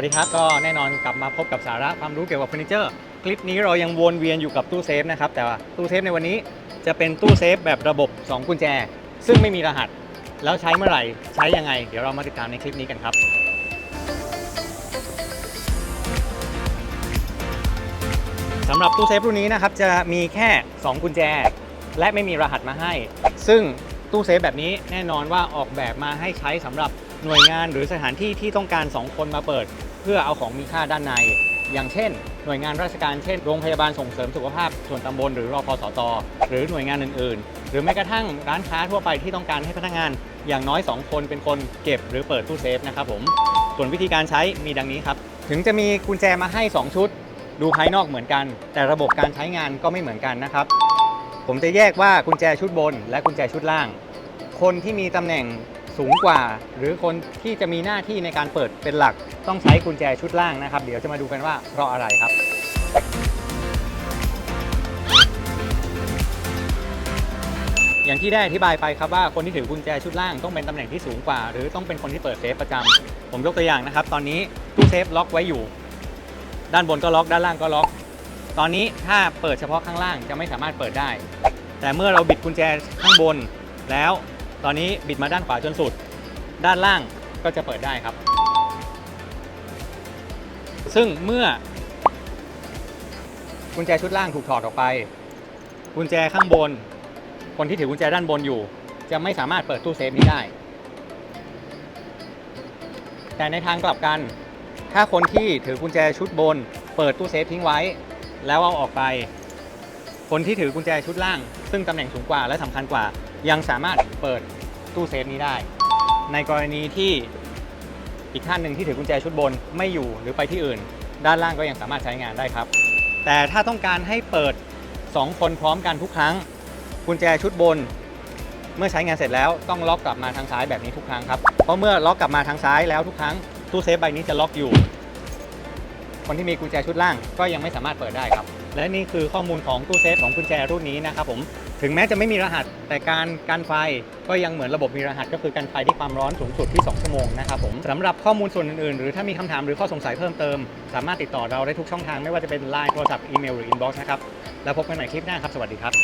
วัสดีครับ ก็แน่นอนกลับมาพบกับสาระความรู้เกี่ยวกับเฟอร์นิเจอร์คลิปนี้เรายังวนเวียนอยู่กับตู้เซฟนะครับแต่ว่าตู้เซฟในวันนี้จะเป็นตู้เซฟแบบระบบ 2 กุญแจ ซึ่งไม่มีรหัส แล้วใช้เมื่อไหร่ใช้ยังไง เดี๋ยวเรามาติดตามในคลิปนี้กันครับสำหรับตู้เซฟรุ่นนี้นะครับจะมีแค่ 2 กุญแจ และไม่มีรหัสมาให้ ซึ่งตู้เซฟแบบนี้แน่นอนว่าออกแบบมาให้ใช้สำหรับหน่วยงานหรือสถานที่ที่ต้องการ 2 คนมาเปิด เพื่อเอาของมีค่าด้านใน อย่างเช่น หน่วยงานราชการเช่นโรงพยาบาลส่งเสริมสุขภาพส่วนตำบลหรือรอพสตหรือหน่วยงานอื่นๆ หรือแม้กระทั่งร้านค้าทั่วไปที่ต้องการให้พนักงาน อย่างน้อย 2 คนเป็นคนเก็บหรือเปิดตู้เซฟนะครับผมส่วนวิธีการใช้มีดังนี้ครับ ถึงจะมีกุญแจมาให้ 2 ชุด ดูภายนอกเหมือนกัน แต่ระบบการใช้งานก็ไม่เหมือนกันนะครับ ผมจะแยกว่ากุญแจชุดบน และกุญแจชุดล่าง คนที่มีตำแหน่ง สูงกว่า หรือคนที่จะมีหน้าที่ในการเปิดเป็นหลัก ต้องใช้กุญแจชุดล่างนะครับ เดี๋ยวจะมาดูกันว่าเพราะอะไรครับอย่างที่ได้อธิบายไปครับว่าคนที่ถือกุญแจชุดล่างต้องเป็นตำแหน่งที่สูงกว่า หรือต้องเป็นคนที่เปิดเซฟประจำผมยกตัวอย่างนะครับ ตอนนี้ตู้เซฟล็อกไว้อยู่ ด้านบนก็ล็อก ด้านล่างก็ล็อก ตอนนี้ถ้าเปิดเฉพาะข้างล่างจะไม่สามารถเปิดได้ แต่เมื่อเราบิดกุญแจข้างบนแล้ว ตอนนี้บิดมาด้านขวาจนสุด ด้านล่างก็จะเปิดได้ครับ ซึ่งเมื่อ กุญแจชุดล่างถูกถอดออกไป กุญแจข้างบน คนที่ถือกุญแจด้านบนอยู่ จะไม่สามารถเปิดตู้เซฟนี้ได้ แต่ในทางกลับกัน ถ้าคนที่ถือกุญแจชุดบน เปิดตู้เซฟทิ้งไว้ แล้วเอาออกไป คนที่ถือกุญแจชุดล่าง ซึ่งตำแหน่งสูงกว่าและสำคัญกว่า ยังสามารถเปิดตู้เซฟนี้ได้ ในกรณีที่อีกท่านหนึ่งที่ถือกุญแจชุดบนไม่อยู่หรือไปที่อื่น ด้านล่างก็ยังสามารถใช้งานได้ครับ แต่ถ้าต้องการให้เปิด 2 คนพร้อมกันทุกครั้ง กุญแจชุดบน เมื่อใช้งานเสร็จแล้วต้องล็อกกลับมาทางซ้ายแบบนี้ทุกครั้งครับเพราะเมื่อล็อกกลับมาทางซ้ายแล้วทุกครั้งตู้เซฟใบนี้จะล็อกอยู่ คนที่มีกุญแจชุดล่างก็ยังไม่สามารถเปิดได้ครับ และนี่คือข้อมูลของตู้เซฟของกุญแจรุ่นนี้นะครับผม ถึงแม้จะไม่มีรหัสแต่การการไฟก็ยังเหมือนระบบมีรหัส ก็คือการไฟที่ความร้อนสูงสุดที่ 2 ชั่วโมงนะครับผมสำหรับข้อมูลส่วนอื่นๆ หรือถ้ามีคำถามหรือข้อสงสัยเพิ่มเติม สามารถติดต่อเราได้ทุกช่องทางไม่ว่าจะเป็นไลน์โทรศัพท์อีเมลหรืออินบ็อกซ์นะครับแล้วพบกันใหม่คลิปหน้าครับสวัสดีครับ